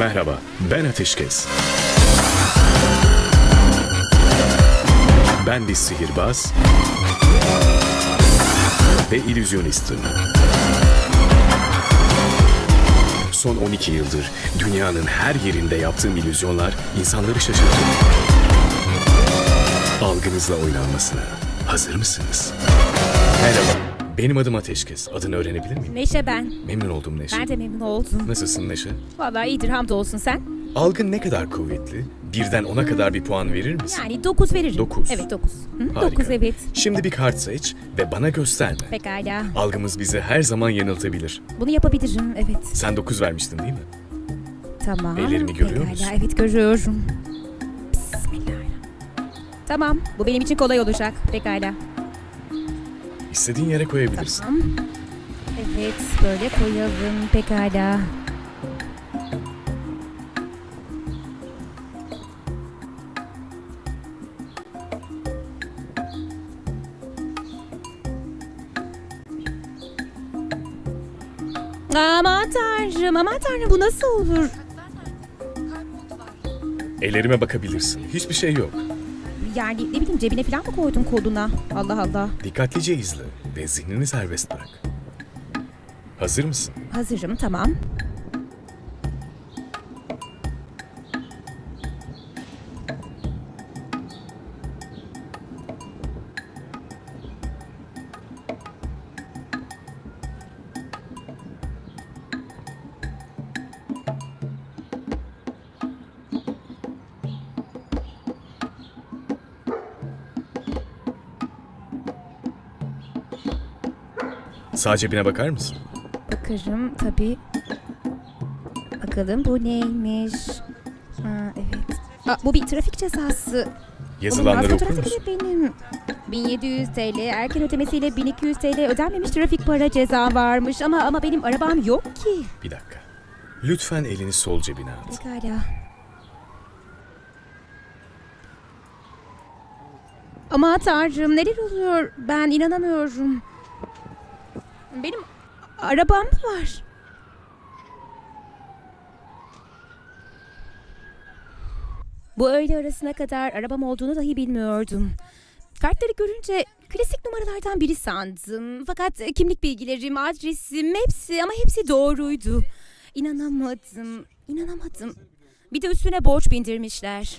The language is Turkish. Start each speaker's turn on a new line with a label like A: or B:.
A: Merhaba, ben Ateşkes. Ben bir sihirbaz ve illüzyonistim. Son 12 yıldır dünyanın her yerinde yaptığım illüzyonlar insanları şaşırtıyor. Algınızla oynanmasına hazır mısınız? Merhaba, benim adım Ateşkes. Adını öğrenebilir miyim?
B: Neşe ben.
A: Memnun oldum Neşe.
B: Ben de memnun oldum.
A: Nasılsın Neşe?
B: Vallahi iyidir hamdolsun sen.
A: Algın ne kadar kuvvetli? Birden ona kadar bir puan verir misin?
B: Yani 9 veririm.
A: Dokuz.
B: Evet 9.
A: Harika.
B: 9 evet.
A: Şimdi bir kart seç ve bana gösterme.
B: Pekala.
A: Algımız bizi her zaman yanıltabilir.
B: Bunu yapabilirim evet.
A: Sen 9 vermiştin değil mi?
B: Tamam.
A: Ellerimi görüyor
B: Pekala,
A: musun?
B: Evet görüyorum. Bismillahirrahmanirrahim. Tamam bu benim için kolay olacak. Pekala.
A: İstediğin yere koyabilirsin.
B: Tamam. Evet böyle koyalım. Pekala. Aman tanrım, aman tanrım bu nasıl olur?
A: Ellerime bakabilirsin. Hiçbir şey yok.
B: Yani ne bileyim cebine falan mı koydun koduna? Allah Allah.
A: Dikkatlice izle ve zihnini serbest bırak. Hazır mısın?
B: Hazırım tamam.
A: Sağ cebine bakar mısın?
B: Bakarım tabii. Bakalım bu neymiş? Ha, evet. Aa, bu bir trafik cezası.
A: Yazılanları okur musun?
B: benim. 1700 TL, erken ödemesiyle 1200 TL ödenmemiş trafik para ceza varmış ama ama benim arabam yok ki.
A: Bir dakika. Lütfen elini sol cebine at.
B: Pekala. Ama tanrım neler oluyor? Ben inanamıyorum. Benim arabam mı var? Bu öğle arasına kadar arabam olduğunu dahi bilmiyordum. Kartları görünce klasik numaralardan biri sandım. Fakat kimlik bilgilerim, adresim hepsi ama hepsi doğruydu. İnanamadım, inanamadım. Bir de üstüne borç bindirmişler.